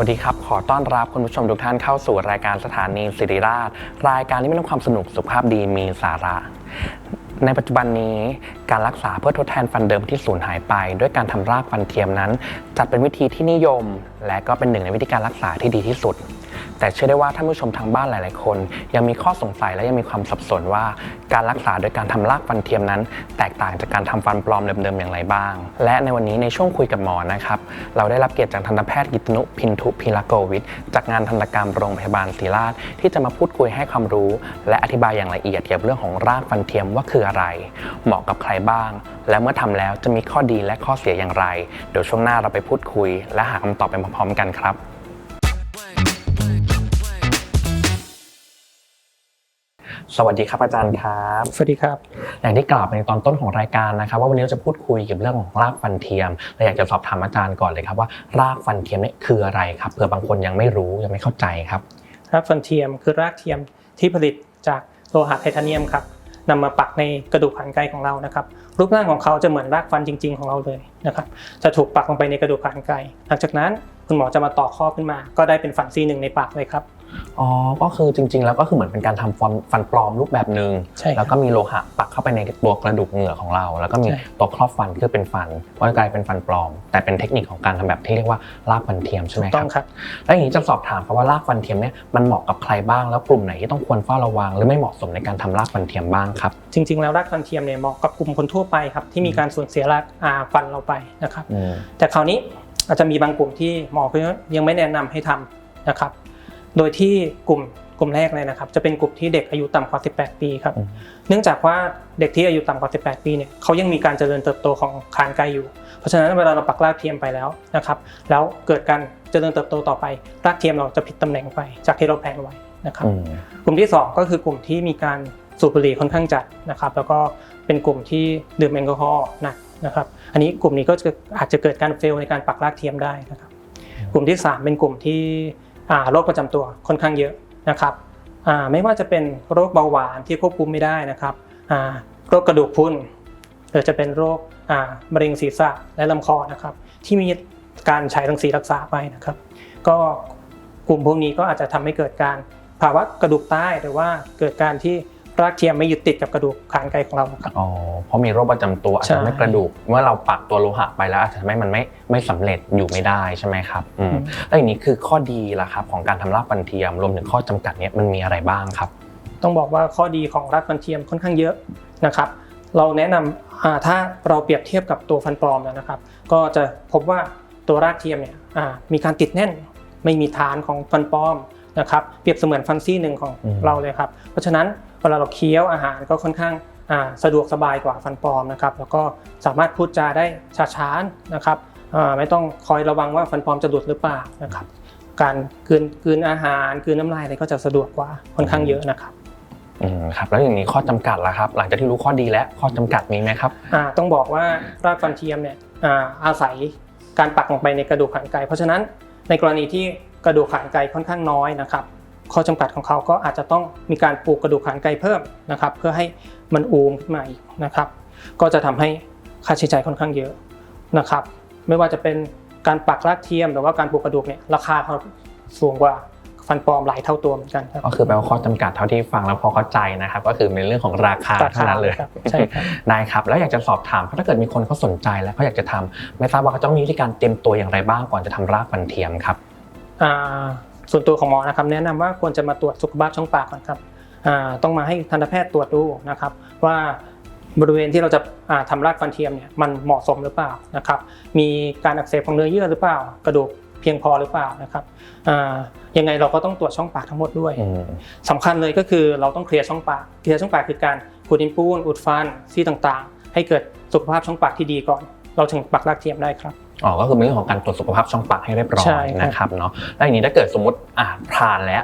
สวัสดีครับ ขอต้อนรับคุณผู้ชมทุกท่านเข้าสู่รายการสถานีสิริราช รายการที่มีความสนุกสุขภาพดีมีสาระ ในปัจจุบันนี้การรักษาเพื่อทดแทนฟันเดิมที่สูญหายไป ด้วยการทำรากฟันเทียมนั้น จัดเป็นวิธีที่นิยม และก็เป็นหนึ่งในวิธีการรักษาที่ดีที่สุด แต่เชื่อได้ว่าท่านผู้ชมทางบ้านหลาย ๆ คน ยังมีข้อสงสัยและยังมีความสับสนว่า การรักษาโดยการทำรากฟันเทียมนั้น แตกต่างจากการทำฟันปลอมเดิม ๆ อย่างไรบ้าง และในวันนี้ในช่วงคุยกับหมอนะครับเราได้รับเกียรติจากทันตแพทย์กิตนุพินทุพิลโกวิทจากงานทันตกรรมโรงพยาบาลศรีราชที่จะมาพูดคุยให้ความรู้ และอธิบายอย่างละเอียดเกี่ยวกับเรื่องของรากฟันเทียมว่าคืออะไร เหมาะกับใครบ้าง และเมื่อทำแล้วจะมีข้อดีและข้อเสียอย่างไร เดี๋ยวช่วงหน้าเราไปพูดคุย และหาคำตอบไปพร้อมๆกันครับ สวัสดีครับอาจารย์ครับ สวัสดีครับ อย่างที่กล่าวไปในตอนต้นของรายการนะครับ ว่าวันนี้เราจะพูดคุยเกี่ยวกับเรื่องของรากฟันเทียมและอยากจะสอบถามอาจารย์ก่อนเลยครับว่ารากฟันเทียมเนี่ยคืออะไรครับเผื่อบางคนยังไม่รู้ยังไม่เข้าใจครับ รากฟันเทียมคือรากเทียมที่ผลิตจากโลหะไทเทเนียมครับนำมาปักในกระดูกขานไกของเรานะครับ รูปร่างของเขาจะเหมือนรากฟันจริง ๆ ของเราเลยนะครับ จะถูกปักลงไปในกระดูกขานไกหลังจากนั้นคุณหมอจะมาต่อข้อขึ้นมา ก็ได้เป็นฟันซี่หนึ่งในปากเลยครับ อ๋อ ก็คือจริง ๆ แล้วก็คือเหมือนเป็นการทำฟันฟันปลอมรูปแบบหนึ่งใช่ครับแล้วก็มีโลหะปักเข้าไปในตัวกระดูกเหงือกของเรา แล้วก็มีใช่ ตัวครอบฟันคือเป็นฟันก็กลายเป็นฟันปลอม แต่เป็นเทคนิคของการทำแบบที่เรียกว่ารากฟันเทียมใช่ไหมคต้รัอบ งครับ แล้วอย่างนี้จะสอบถามครับว่ารากฟันเทียมเนี่ยมันเหมาะกับใครบ้างแล้วกลุ่มไหนที่ต้องควรเฝ้าระวัง หรือไม่เหมาะสมในการทำรากฟันเทียมบ้างครับ จริง ๆ แล้วรากฟันเทียมเนี่ยเหมาะกับกลุ่มคนทั่วไปครับที่มีการสูญเสียรากอ่าฟันเราไปนะครับอืมแต่คราวนี้อาจจะมีบางกลุ่มที่หมอก็ยังไม่แนะนำให้ทำนะครับ โดยที่กลุ่มกลุ่มแรกเลยนะครับ จะเป็นกลุ่มที่เด็กอายุต่ำกว่า 18 ปีครับอืมเนื่องจากว่าเด็กที่อายุต่ำกว่า 18 ปีเนี่ยเขายังมีการเจริญเติบโตของขานไกอยู่ เพราะฉะนั้นเวลาเราปักรากเทียมไปแล้วนะครับ แล้วเกิดการเจริญเติบโตต่อไป รากเทียมเราจะผิดตำแหน่งไปจากที่เราแผนไว้นะครับอืมกลุ่มที่ 2 ก็คือกลุ่มที่มีการสูบบุหรี่ค่อนข้างจัดนะครับ แล้วก็เป็นกลุ่มที่ดื่มแอลกอฮอล์หนักนะครับ อันนี้กลุ่มนี้ก็จะอาจจะเกิดการเฟลในการปักรากเทียมได้นะครับ กลุ่มที่ 3 เป็นกลุ่มที่อ่า โรคประจำตัวค่อนข้างเยอะนะครับไม่ว่าจะเป็นโรคเบาหวานที่ควบคุมไม่ได้นะครับโรคกระดูกพุ่นหรือจะเป็นโรคมะเร็งศีรษะและลำคอนะครับ ที่มีการใช้รังสีรักษาไปนะครับ ก็กลุ่มพวกนี้ก็อาจจะทำให้เกิดการภาวะกระดูกใต้หรือว่าเกิดการที่ รากเทียมไม่ยึดติดกับกระดูกขานไกของเรานะครับ อ๋อ เพราะมีโรคประจำตัวอาจใช่ จะไม่กระดูก เมื่อเราปักตัวโลหะไปแล้วอาจจะทำให้มันไม่ไม่สำเร็จอยู่ไม่ได้ใช่ไหมครับอืมแล้วอย่างนี้คือข้อดีล่ะครับของการทำรากฟันเทียมรวมถึงข้อจำกัดเนี้ยมันมีอะไรบ้างครับ ต้องบอกว่าข้อดีของรากฟันเทียมค่อนข้างเยอะนะครับ เราแนะนำอ่าถ้าเราเปรียบเทียบกับตัวฟันปลอมแล้วนะครับ ก็จะพบว่าตัวรากเทียมเนี่ยอ่ามีการติดแน่น ไม่มีฐานของฟันปลอมนะครับ เปรียบเสมือนฟันซี่หนึ่งของอืม เราเลยครับ เพราะฉะนั้น เวลาเราเคี้ยวอาหารก็ค่อนข้างอ่าสะดวกสบายกว่าฟันปลอมนะครับแล้วก็สามารถพูดจาได้ช้าๆนะครับอ่าไม่ต้องคอยระวังว่าฟันปลอมจะหลุดหรือเปล่านะครับการกลืนกลืนอาหารกลืนน้ำลายอะไรก็จะสะดวกกว่าค่อนข้างเยอะนะครับอืมครับแล้วอย่างนี้ข้อจำกัดล่ะครับ หลังจากที่รู้ข้อดีแล้วข้อจำกัดมีไหมครับอ่าต้องบอกว่ารากฟันเทียมเนี่ยอ่าอาศัยการปักลงไปในกระดูกขานไกเพราะฉะนั้นในกรณีที่กระดูกขานไกค่อนข้างน้อยนะครับ ข้อจำกัดของเขาก็อาจจะต้องมีการปลูกกระดูกขานไกเพิ่มนะครับ เพื่อให้มันอูมขึ้นมาอีกนะครับ ก็จะทำให้ค่าใช้จ่ายค่อนข้างเยอะนะครับ ไม่ว่าจะเป็นการปักรากเทียมหรือว่าการปลูกกระดูกเนี่ยราคาเขาสูงกว่าฟันปลอมหลายเท่าตัวเหมือนกันครับก็คือแปลว่าข้อจำกัดเท่าที่ฟังแล้วพอเข้าใจนะครับ ก็คือในเรื่องของราคาเท่านั้นเลยครับใช่ครับได้ครับ แล้วอยากจะสอบถามเพราะถ้าเกิดมีคนเขาสนใจแล้วเขาอยากจะทำไม่ทราบว่าเขาต้องมีวิธีการเตรียมตัวอย่างไรบ้างก่อนจะทำรากฟันเทียมครับอ่า ส่วนตัวของหมอนะครับแนะนำว่าควรจะมาตรวจสุขภาพช่องปากก่อนครับอ่าต้องมาให้ทันตแพทย์ตรวจดูนะครับ ว่าบริเวณที่เราจะอ่าทำรากฟันเทียมเนี่ยมันเหมาะสมหรือเปล่านะครับ มีการอักเสบของเนื้อเยื่อหรือเปล่า กระดูกเพียงพอหรือเปล่านะครับอ่ายังไงเราก็ต้องตรวจช่องปากทั้งหมดด้วยอืมสำคัญเลยก็คือเราต้องเคลียร์ช่องปากเคลียร์ช่องปากคือการขูดดินปูนอุดฟันซี่ต่างๆ ให้เกิดสุขภาพช่องปากที่ดีก่อน เราถึงปักรากเทียมได้ครับ อ๋อก็คือเป็นเรื่องของการตรวจสุขภาพช่องปากให้เรียบร้อใช่ยครับ นะครับเนาะแล้วอย่างนี้ถ้าเกิดสมมติอ่าผ่านแล้ว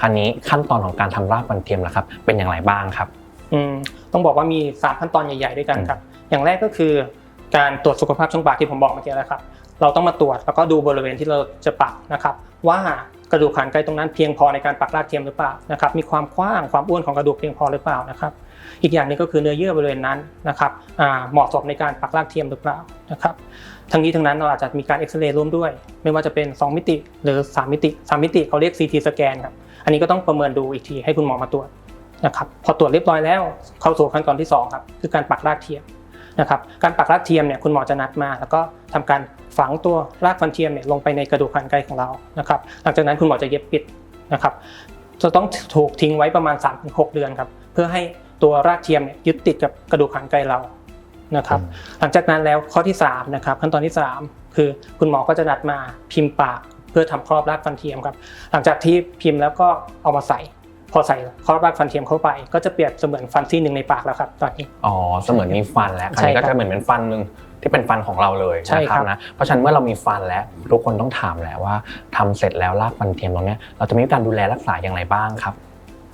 คราวนี้ขั้นตอนของการทำรากฟันเทียมล่ะครับ เป็นอย่างไรบ้างครับ อืมต้องบอกว่ามี 3 ขั้นตอนใหญ่ ๆ ด้วยกันครับ อย่างแรกก็คือการตรวจสุขภาพช่องปากที่ผมบอกเมื่อกี้แล้วครับ เราต้องมาตรวจแล้วก็ดูบริเวณที่เราจะปักนะครับ ว่ากระดูกขานไกลตรงนั้นเพียงพอในการปักรากเทียมหรือเปล่านะครับ มีความกว้างความอ้วนของกระดูกเพียงพอหรือเปล่านะครับ อีกอย่างหนึงก็คือเนื้อเยื่อบริเวณนั้นนะครับอ่าเหมาะสมในการปักรากเทียมหรือเปล่านะครับ ทั้งนี้ทั้งนั้นเราอาจจะมีการเอ็กซเรย์ร่วมด้วย ไม่ว่าจะเป็น 2 มิติ หรือ 3 มิติ 3 มิติเขาเรียก CT สแกนครับอันนี้ก็ต้องประเมินดูอีกทีให้คุณหมอมาตรวจนะครับพอตรวจเรียบร้อยแล้วเข้าสู่ขั้นตอนที่สองครับคือการปักรากเทียมนะครับการปักรากเทียมเนี่ยคุณหมอจะนัดมา แล้วก็ทำการฝังตัวรากฟันเทียมเนี่ยลงไปในกระดูกขานไกของเรานะครับหลังจากนั้นคุณหมอจะเย็บปิดนะครับจะต้องถูกทิ้งไว้ประมาณ 3-6 เดือนครับเพื่อให้ตัวรากเทียมเนี่ยยึดติดกับกระดูกขานไกเรา นะครับ หลังจากนั้นแล้วข้อที่3นะครับขั้นตอนที่ 3 คือคุณหมอก็จะนัดมาพิมพ์ปากเพื่อทำครอบรากฟันเทียมครับ หลังจากที่พิมพ์แล้วก็เอามาใส่ พอใส่ครอบรากฟันเทียมเข้าไป ก็จะเปรียบเสมือนฟันซี่หนึ่งในปากแล้วครับตอนนี้อ๋อเสมือนมีฟันแล้วอันใช่นี้ครับก็จะเหมือนเป็นฟันหนึ่งที่เป็นฟันของเราเลยใช่นะคครัรับบนะเพราะฉะนั้นเมื่อเรามีฟันแล้วทุกคนต้องถามแล้วว่าทำเสร็จแล้วรากฟันเทียมตรงเนี้ยเราจะมีการดูแลรักษาอย่างไรบ้างครับ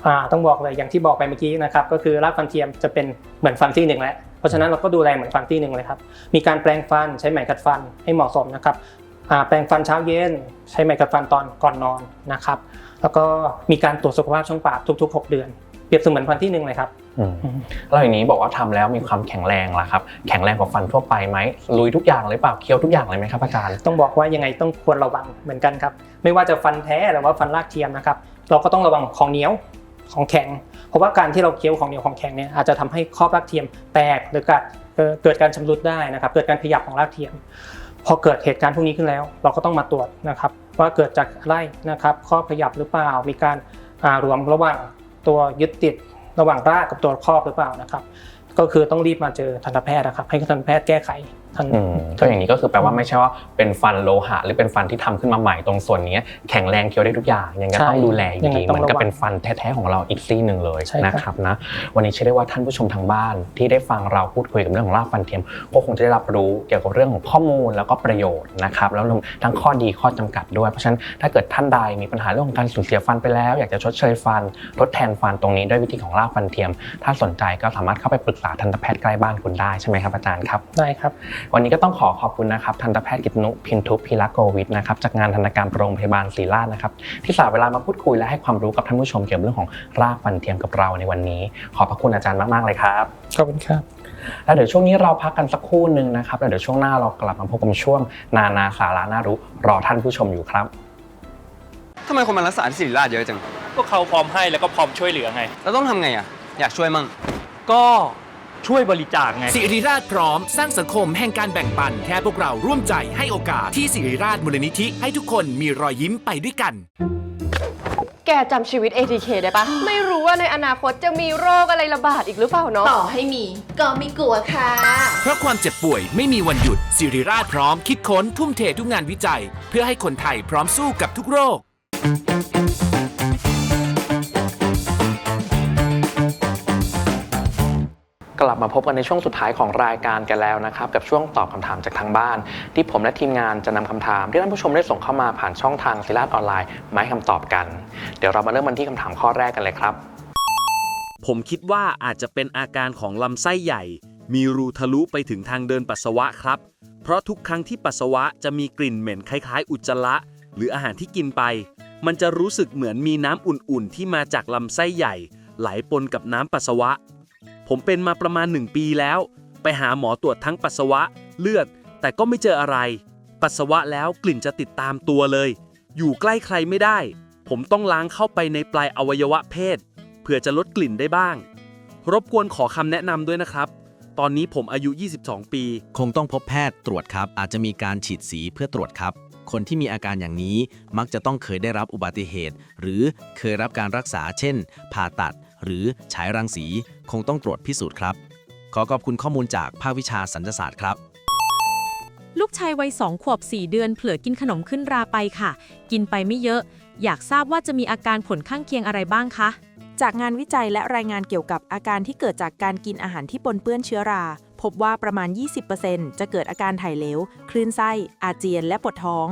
อ่าต้องบอกเลยอย่างที่บอกไปเมื่อกี้นะครับก็คือรากฟันเทียมจะเป็นเหมือนฟันซี่หนึ่งแล้ว เพราะฉะนั้นเราก็ดูแลเหมือนฟันซี่หนึ่งเลยครับ มีการแปรงฟันใช้ไหมขัดฟันให้เหมาะสมนะครับอ่าแปรงฟันเช้าเย็น ใช้ไหมขัดฟันตอนก่อนนอนนะครับ แล้วก็มีการตรวจสุขภาพช่องปากทุก ๆ 6 เดือน เปรียบเสมือนฟันที่หนึ่งเลยครับอืมแล้วอย่างนี้บอกว่าทำแล้วมีความแข็งแรงล่ะครับ แข็งแรงกว่าฟันทั่วไปไหมลุยทุกอย่างเลยเปล่าเคี้ยวทุกอย่างเลยไหมครับอาจารย์ต้องบอกว่ายังไงต้องควรระวังเหมือนกันครับ ไม่ว่าจะฟันแท้หรือว่าฟันรากเทียมนะครับ เราก็ต้องระวังของเหนียวของแข็ง เพราะว่าการที่เราเคี้ยวของเหนียวของแข็งเนี่ยอาจจะทำให้ครอบรากเทียมแตกหรือเกิดเกิดการชำรุดได้นะครับ เกิดการขยับของรากเทียม พอเกิดเหตุการณ์พวกนี้ขึ้นแล้ว เราก็ต้องมาตรวจนะครับ ว่าเกิดจากอะไรนะครับ ข้อขยับหรือเปล่า มีการรวมระหว่างตัวยึดติดระหว่างรากกับตัวครอบหรือเปล่านะครับ ก็คือต้องรีบมาเจอทันตแพทย์นะครับ ให้ทันตแพทย์แก้ไข ทันอืมก็อย่างนี้ก็คือแปลว่าไม่ใช่ว่าเป็นฟันโลหะ หรือเป็นฟันที่ทำขึ้นมาใหม่ตรงส่วนนี้แข็งแรงเคี้ยวได้ทุกอย่างยังก็ใช่ต้องดูแลอยู่ยังไงดีต้เหองมือนกับระวังเป็นฟันแท้ๆของเราอีกซี่หนึ่งเลยใช่ครับนะครับนะวันนี้เชื่อได้ว่าท่านผู้ชมทางบ้านที่ได้ฟังเราพูดคุยกับเรื่องของรากฟันเทียมก็คงจะได้รับรู้เกี่ยวกับเรื่องของข้อมูลแล้วก็ประโยชน์นะครับแล้วรวมทั้งข้อดีข้อจำกัดด้วย เพราะฉะนั้นถ้าเกิดท่านใดมีปัญหาเรื่องของการสูญเสียฟันไปแล้ว อยากจะชดเชยฟันทดแทนฟันตรงนี้ด้วยวิธีของรากฟันเทียม ถ้าสนใจก็สามารถเข้าไปปรึกษาทันตแพทย์ใกล้บ้านคุณได้ใช่ไหมครับอาจารย์ครับได้ครับวันนี้ก็ต้องขอขอบคุณนะครับทันตแพทย์กิตนุพินทุพิรักโกวิทนะครับจากงานทันตกรรมโรงพยาบาลศรีราชนะครับที่สละเวลามาพูดคุยและให้ความรู้กับท่านผู้ชมเกี่ยวกับเรื่องของรากฟันเทียมกับเราในวันนี้ ขอบพระคุณอาจารย์มากๆเลยครับขอบคุณครับแล้วเดี๋ยวช่วงนี้เราพักกันสักครู่หนึ่งนะครับแล้วเดี๋ยวช่วงหน้าเรากลับมาพบกับช่วงนานาสาระน่ารู้รอท่านผู้ชมอยู่ครับทำไมคนมารักษาที่ศิริราชเยอะจัง พวกเขาพร้อมให้แล้วก็พร้อมช่วยเหลือไง เราต้องทำไงอะ อยากช่วยมั่ง ก็ ช่วยบริจาคไง สิริราชพร้อมสร้างสังคมแห่งการแบ่งปันแค่พวกเราร่วมใจให้โอกาสที่สิริราชมูลนิธิให้ทุกคนมีรอยยิ้มไปด้วยกัน แกจำชีวิต ATK ได้ปะ ไม่รู้ว่าในอนาคตจะมีโรคอะไรระบาดอีกหรือเปล่าเนาะ ต่อให้มี ก็ไม่กลัวค่ะ เพราะความเจ็บป่วยไม่มีวันหยุดสิริราชพร้อมคิดค้นทุ่มเททุกงานวิจัย เพื่อให้คนไทยพร้อมสู้กับทุกโรค กลับมาพบกันในช่วงสุดท้ายของรายการกันแล้วนะครับกับช่วงตอบคำถามจากทางบ้าน ที่ผมและทีมงานจะนำคำถามที่ท่านผู้ชมได้ส่งเข้ามาผ่านช่องทางศิลาออนไลน์มาให้คำตอบกัน เดี๋ยวเรามาเริ่มกันที่คำถามข้อแรกกันเลยครับ ผมคิดว่าอาจจะเป็นอาการของลำไส้ใหญ่ มีรูทะลุไปถึงทางเดินปัสสาวะครับ เพราะทุกครั้งที่ปัสสาวะจะมีกลิ่นเหม็นคล้ายๆ อุจจาระหรืออาหารที่กินไป มันจะรู้สึกเหมือนมีน้ำอุ่นๆ ที่มาจากลำไส้ใหญ่ ไหลปนกับน้ำปัสสาวะ ผมเป็นมาประมาณหนึ่งปีแล้ว ไปหาหมอตรวจทั้งปัสสาวะ เลือด แต่ก็ไม่เจออะไร ปัสสาวะแล้วกลิ่นจะติดตามตัวเลย อยู่ใกล้ใครไม่ได้ ผมต้องล้างเข้าไปในปลายอวัยวะเพศ เพื่อจะลดกลิ่นได้บ้าง รบกวนขอคำแนะนำด้วยนะครับ ตอนนี้ผมอายุ 22 ปี คงต้องพบแพทย์ตรวจครับ อาจจะมีการฉีดสีเพื่อตรวจครับ คนที่มีอาการอย่างนี้มักจะต้องเคยได้รับอุบัติเหตุ หรือเคยรับการรักษา เช่น ผ่าตัด หรือฉายรังสีคงต้องตรวจพิสูจน์ครับ ขอขอบคุณข้อมูลจากภาควิชาสัญญศาสตร์ครับ ลูกชายวัยสองขวบ 4 เดือนเผลอกินขนมขึ้นราไปค่ะ กินไปไม่เยอะ อยากทราบว่าจะมีอาการผลข้างเคียงอะไรบ้างคะจากงานวิจัยและรายงานเกี่ยวกับอาการที่เกิดจากการกินอาหารที่ปนเปื้อนเชื้อรา พบว่าประมาณ 20%จะเกิดอาการถ่ายเหลว คลื่นไส้ อาเจียน และปวดท้อง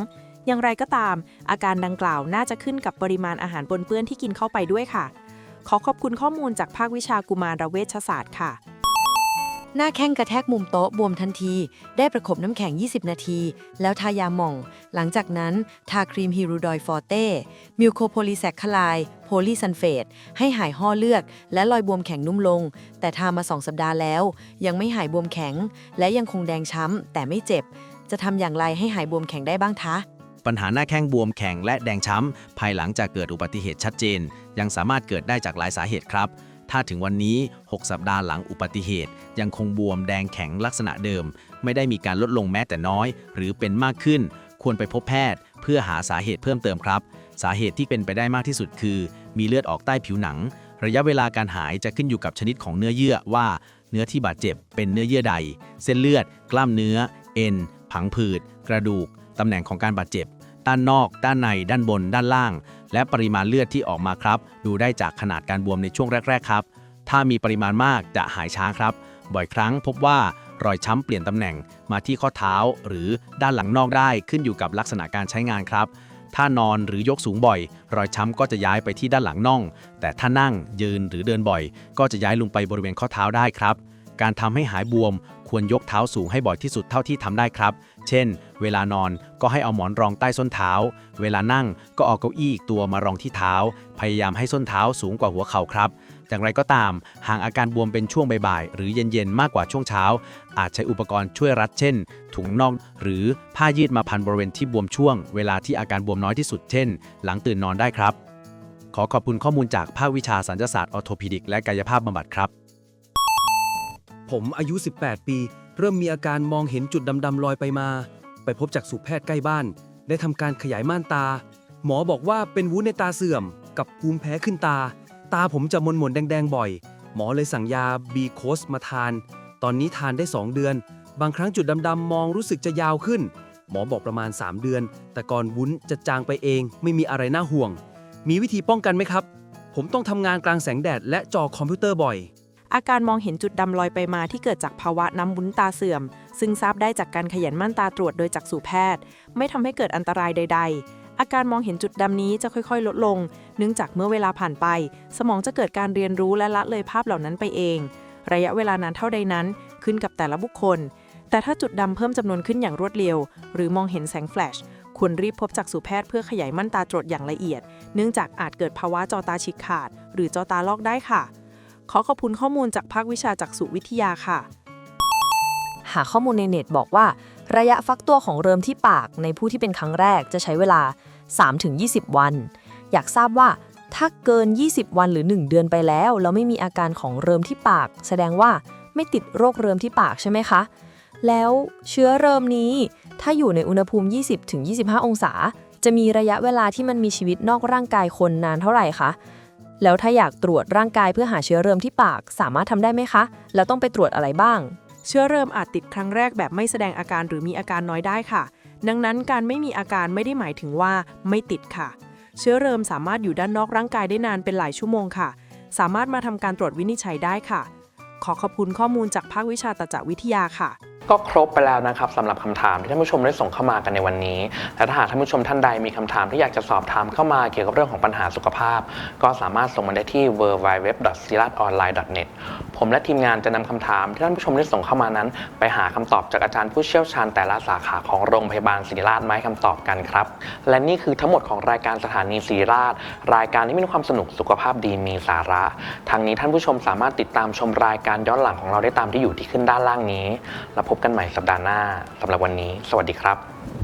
อย่างไรก็ตาม อาการดังกล่าวน่าจะขึ้นกับปริมาณอาหารปนเปื้อนที่กินเข้าไปด้วยค่ะ ขอขอบคุณข้อมูลจากภาควิชากุมารเวชศาสตร์ค่ะ หน้าแข้งกระแทกมุมโต๊ะบวมทันที ได้ประคบน้ำแข็ง 20 นาที แล้วทายาหม่อง หลังจากนั้น ทาครีมฮิรูดอยฟอร์เต้มิวโคโพลีแซคคลายโพลีซันเฟตให้หายห่อเลือดและรอยบวมแข็งนุ่มลง แต่ทามา 2 สัปดาห์แล้ว ยังไม่หายบวมแข็ง และยังคงแดงช้ำแต่ไม่เจ็บ จะทำอย่างไรให้หายบวมแข็งได้บ้างคะ ปัญหาหน้าแข้งบวมแข็งและแดงช้ำ ภายหลังจากเกิดอุบัติเหตุชัดเจน ยังสามารถเกิดได้จากหลายสาเหตุครับ ถ้าถึงวันนี้ 6 สัปดาห์หลังอุบัติเหตุ ยังคงบวมแดงแข็งลักษณะเดิม ไม่ได้มีการลดลงแม้แต่น้อย หรือเป็นมากขึ้น ควรไปพบแพทย์ เพื่อหาสาเหตุเพิ่มเติมครับ สาเหตุที่เป็นไปได้มากที่สุดคือ มีเลือดออกใต้ผิวหนัง ระยะเวลาการหายจะขึ้นอยู่กับชนิดของเนื้อเยื่อว่า เนื้อที่บาดเจ็บเป็นเนื้อเยื่อใด เส้นเลือด กล้ามเนื้อ เอ็น ผังผืด กระดูกตำแหน่งของการบาดเจ็บ ด้านนอก ด้านใน ด้านบน ด้านล่าง และปริมาณเลือดที่ออกมาครับ ดูได้จากขนาดการบวมในช่วงแรก ๆ ครับ ถ้ามีปริมาณมากจะหายช้าครับ บ่อยครั้งพบว่ารอยช้ำเปลี่ยนตำแหน่งมาที่ข้อเท้า หรือด้านหลังนอกได้ขึ้นอยู่กับลักษณะการใช้งานครับ ถ้านอนหรือยกสูงบ่อย รอยช้ำก็จะย้ายไปที่ด้านหลังน่อง แต่ถ้านั่งยืนหรือเดินบ่อย ก็จะย้ายลงไปบริเวณข้อเท้าได้ครับ การทำให้หายบวม ควรยกเท้าสูงให้บ่อยที่สุดเท่าที่ทำได้ครับ เช่น เวลานอนก็ให้เอาหมอนรองใต้ส้นเท้า เวลานั่งก็เอาเก้าอี้อีกตัวมารองที่เท้า พยายามให้ส้นเท้าสูงกว่าหัวเข่าครับ อย่างไรก็ตาม หากอาการบวมเป็นช่วงบ่ายๆ หรือเย็นๆ มากกว่าช่วงเช้า อาจใช้อุปกรณ์ช่วยรัดเช่น ถุงน่องหรือผ้ายืดมาพันบริเวณที่บวมช่วง เวลาที่อาการบวมน้อยที่สุด เช่น หลังตื่นนอนได้ครับ ขอขอบคุณข้อมูลจากภาควิชาสัญญศาสตร์ออโทพิดิก และกายภาพบำบัดครับ ผมอายุ 18 ปี เริ่มมีอาการมองเห็นจุดดำๆลอยไปมา ไปพบจากสุแพทย์ใกล้บ้าน ได้ทำการขยายม่านตา หมอบอกว่าเป็นวุ้นในตาเสื่อม กับภูมิแพ้ขึ้นตา ตาผมจะมนๆแดงๆบ่อย หมอเลยสั่งยาบีโคสมาทาน ตอนนี้ทานได้ 2 เดือน บางครั้งจุดดำๆมองรู้สึกจะยาวขึ้น หมอบอกประมาณ 3 เดือน แต่ก่อนวุ้นจะจางไปเอง ไม่มีอะไรน่าห่วง มีวิธีป้องกันไหมครับ ผมต้องทำงานกลางแสงแดดและจอคอมพิวเตอร์บ่อย อาการมองเห็นจุดดำลอยไปมาที่เกิดจากภาวะน้ำวุ้นตาเสื่อม ซึ่งทราบได้จากการขยันม่านตาตรวจโดยจักษุแพทย์ ไม่ทำให้เกิดอันตรายใด ๆ อาการมองเห็นจุดดำนี้จะค่อยๆ ลดลง เนื่องจากเมื่อเวลาผ่านไป สมองจะเกิดการเรียนรู้และละเลยภาพเหล่านั้นไปเอง ระยะเวลานานเท่าใดนั้นขึ้นกับแต่ละบุคคล แต่ถ้าจุดดำเพิ่มจำนวนขึ้นอย่างรวดเร็ว หรือมองเห็นแสงแฟลชควรรีบพบจักษุแพทย์เพื่อขยายม่านตาตรวจอย่างละเอียด เนื่องจากอาจเกิดภาวะจอตาฉีกขาด หรือจอตาลอกได้ค่ะ ขอขอบคุณข้อมูลจากภาควิชาจักษุวิทยาค่ะ หาข้อมูลในเน็ตบอกว่า ระยะฟักตัวของเริมที่ปากในผู้ที่เป็นครั้งแรกจะใช้เวลา 3-20 วัน อยากทราบว่าถ้าเกิน 20 วันหรือ 1 เดือนไปแล้ว แล้วไม่มีอาการของเริมที่ปาก แสดงว่าไม่ติดโรคเริมที่ปากใช่ไหมคะ แล้วเชื้อเริมนี้ ถ้าอยู่ในอุณหภูมิ 20-25 องศา จะมีระยะเวลาที่มันมีชีวิตนอกร่างกายคนนานเท่าไหร่คะ แล้วถ้าอยากตรวจร่างกายเพื่อหาเชื้อเริมที่ปาก สามารถทำได้ไหมคะ แล้วต้องไปตรวจอะไรบ้าง เชื้อเริมอาจติดครั้งแรกแบบไม่แสดงอาการหรือมีอาการน้อยได้ค่ะ ดังนั้นการไม่มีอาการไม่ได้หมายถึงว่าไม่ติดค่ะ เชื้อเริมสามารถอยู่ด้านนอกร่างกายได้นานเป็นหลายชั่วโมงค่ะ สามารถมาทำการตรวจวินิจฉัยได้ค่ะ ขอขอบคุณข้อมูลจากภาควิชาตจักวิทยาค่ะ ก็ครบไปแล้วนะครับสำหรับคำถามที่ท่านผู้ชมได้ส่งเข้ามากันในวันนี้และถ้าหากท่านผู้ชมท่านใดมีคำถามที่อยากจะสอบถามเข้ามาเกี่ยวกับเรื่องของปัญหาสุขภาพ ก็สามารถส่งมาได้ที่ w w w s i r a t o n l i n e n e t ผมและทีมงานจะนำคำถามที่ท่านผู้ชมได้ส่งเข้ามานั้น ไปหาคำตอบจากอาจารย์ผู้เชี่ยวชาญแต่ละสาขาของโรงพยาบาลศิริราชมาให้คำตอบกันครับ และนี่คือทั้งหมดของรายการสถานีศิริราช รายการที่มีความสนุกสุขภาพดีมีสาระ ทางนี้ท่านผู้ชมสามารถติดตามชมรายการย้อนหลังของเราได้ตามที่อยู่ที่ขึ้นด้านล่างนี้แล้วพบกันใหม่สัปดาห์หน้าสำหรับวันนี้ สวัสดีครับ